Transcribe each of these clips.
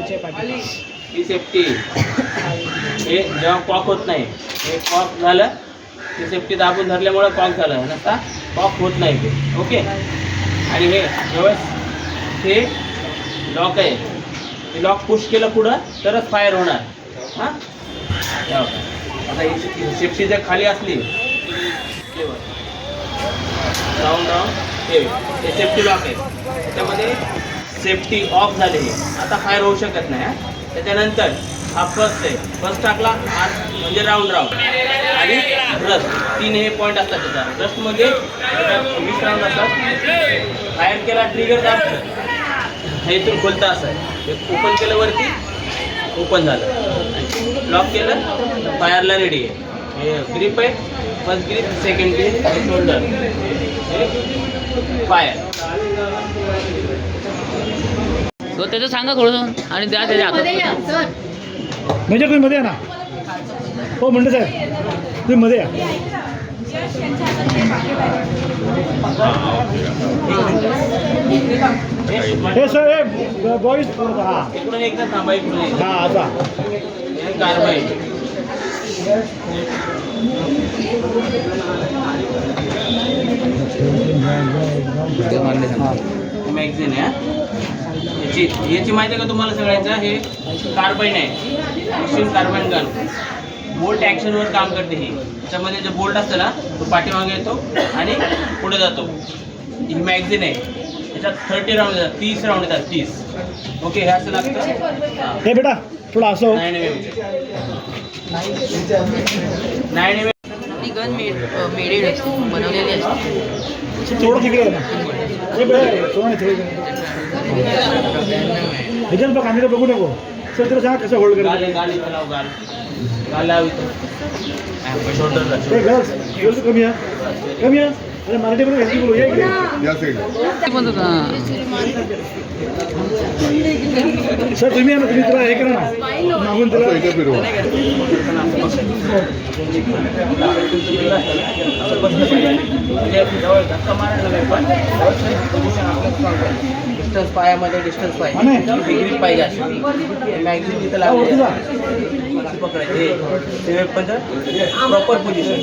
पाठी ही सेफ्टी हे जेव्हा कॉक होत नाही हे कॉक झालं ती सेफ्टी दाबून धरल्यामुळं कॉक झालं नसता कॉक होत नाही. ते ओके आणि हे ज्यावेळेस हे लॉक आहे. ते लॉक पुश केलं पुढं तरच फायर होणार. हां. आता ही सेफ्टी जर खाली असली राऊंड राऊंड हे हे सेफ्टी लॉक आहे. त्याच्यामध्ये सेफ्टी ऑफ झालेली. आता फायर होऊ शकत नाही हां. त्याच्यानंतर हा फर्स्ट आहे. फर्स्ट टाकला आज म्हणजे राऊंड राऊंड आणि रस्ट तीन हे पॉईंट असतात त्याचा रस्टमध्ये म्हणजे वीस राऊंड असतात. फायर केला ट्रिगर दाबलं हे इथून खोलतं असं हे ओपन केलं वरती ओपन झालं. लॉक केलं फायरला रेडी आहे. हे ग्रीप आहे. First grip second grip shoulder fire तो त्याचं सांगा थोडंसं आणि द्या त्याच्या हातात. मेजर तुम्ही मध्ये या ना. हो म्हणते साहेब. तुम्ही मध्ये या. हे सर हे बॉईज हां इकडून एकदा थांबा इकडून एकदा हां आता कार्बाईड मॅगझिन आहे हा. याची याची माहिती आहे का तुम्हाला सगळ्यांचं? हे कार्बाईन आहे. Machine carbine gun. बोल्ट ॲक्शनवर काम करते ही. त्याच्यामध्ये जो बोल्ट असतं ना तो पाठीमागे येतो आणि पुढे जातो. ही मॅगझिन आहे. त्याच्यात थर्टी राऊंड येतात. तीस राऊंड येतात. तीस. ओके हे असं लागतं. हां. बेटा थोडं असं हो. नाही नाही नाही ती गन मेडेड असते बनवलेली असते. थोडं तिकडे आहे ना. हे बेटा थोडं नाही थोडं ह्याच्यात बघ आम्ही बघू नको. सर तुला सांगा कसं होल्ड करायचं कमी या. कमी या. अरे मराठी बोलू हिंदी बोलू या इकडे या साईडला ती म्हणतात हां. सर तुम्ही या ना तुम्ही तुला हे करा ना मागून असं तुला इथे फिरवा डिस्टन्स पायामध्ये डिस्टन्स पाहिजे. डिग्री पाहिजे अशी. मॅक्झिम तिथं पकडायचे. ते पण प्रॉपर पोझिशन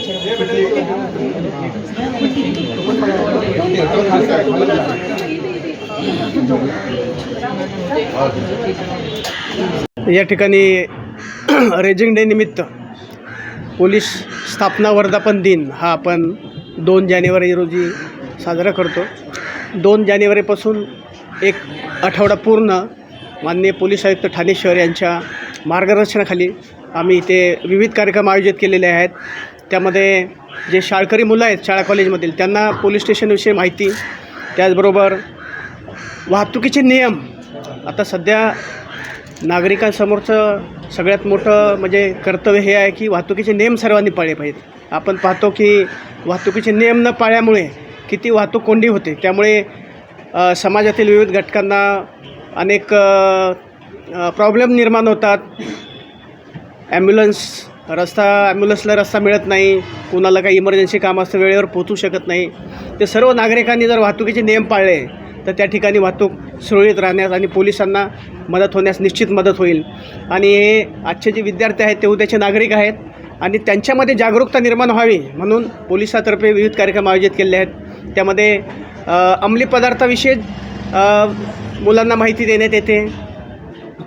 या ठिकाणी रेजिंग डे निमित्त पोलीस स्थापना वर्धापन दिन हा आपण दोन जानेवारी रोजी साजरा करतो. दोन जानेवारीपासून एक आठवडा पूर्ण माननीय पोलीस आयुक्त ठाणे शहर यांच्या मार्गदर्शनाखाली आम्ही इथे विविध कार्यक्रम आयोजित केलेले आहेत. त्यामध्ये जे शाळकरी मुलं आहेत शाळा कॉलेजमधील त्यांना पोलीस स्टेशनविषयी माहिती त्याचबरोबर वाहतुकीचे नियम. आता सध्या नागरिकांसमोरचं सगळ्यात मोठं म्हणजे कर्तव्य हे आहे की वाहतुकीचे नियम सर्वांनी पाळले पाहिजेत. आपण पाहतो की वाहतुकीचे नियम न पाळल्यामुळे किती वाहतूक कोंडी होते. त्यामुळे समाजातील विविध घटकांना अनेक प्रॉब्लेम निर्माण होतात. ॲम्ब्युलन्स रस्ता ॲम्ब्युलन्सला रस्ता मिळत नाही. कुणाला काही इमर्जन्सी काम असतं वेळेवर पोहोचू शकत नाही. ते सर्व नागरिकांनी जर वाहतुकीचे नियम पाळले तर त्या ठिकाणी वाहतूक सुरळीत राहण्यास आणि पोलिसांना मदत होण्यास निश्चित मदत होईल. आणि हे आजचे जे विद्यार्थी आहेत ते उद्याचे नागरिक आहेत. आणि त्यांच्यामध्ये जागरूकता निर्माण व्हावी म्हणून पोलिसातर्फे विविध कार्यक्रम आयोजित केले आहेत. त्यामध्ये अंमली पदार्थाविषयी मुलांना माहिती देण्यात येते.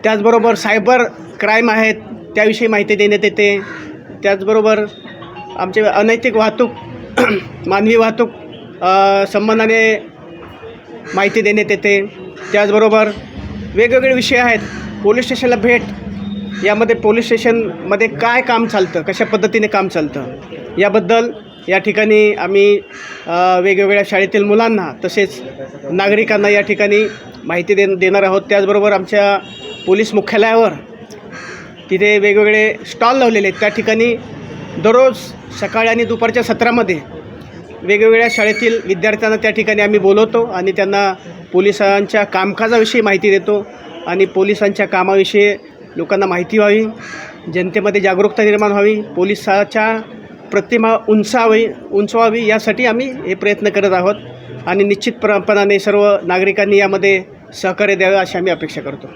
त्याचबरोबर सायबर क्राईम आहेत त्याविषयी माहिती देण्यात येते. त्याचबरोबर आमचे अनैतिक वाहतूक मानवी वाहतूक संबंधाने माहिती देण्यात येते. त्याचबरोबर वेगवेगळे विषय आहेत. पोलीस स्टेशनला भेट यामध्ये पोलीस स्टेशनमध्ये काय काम चालतं कशा पद्धतीने काम चालतं याबद्दल या ठिकाणी आम्ही वेगवेगळ्या शाळेतील मुलांना तसेच नागरिकांना या ठिकाणी माहिती दे देणार आहोत. त्याचबरोबर आमच्या पोलीस मुख्यालयावर तिथे वेगवेगळे स्टॉल लावलेले आहेत. त्या ठिकाणी दररोज सकाळी आणि दुपारच्या सत्रामध्ये वेगवेगळ्या शाळेतील विद्यार्थ्यांना त्या ठिकाणी आम्ही बोलवतो आणि त्यांना पोलिसांच्या कामकाजाविषयी माहिती देतो आणि पोलिसांच्या कामाविषयी लोकांना माहिती व्हावी जनतेमध्ये जागरूकता निर्माण व्हावी पोलिसाच्या प्रतिमा उंचावी उंचवावी यासाठी आम्ही हे प्रयत्न करत आहोत. आणि निश्चितपणाने सर्व नागरिकांनी यामध्ये सहकार्य द्यावे अशी आम्ही अपेक्षा करतो.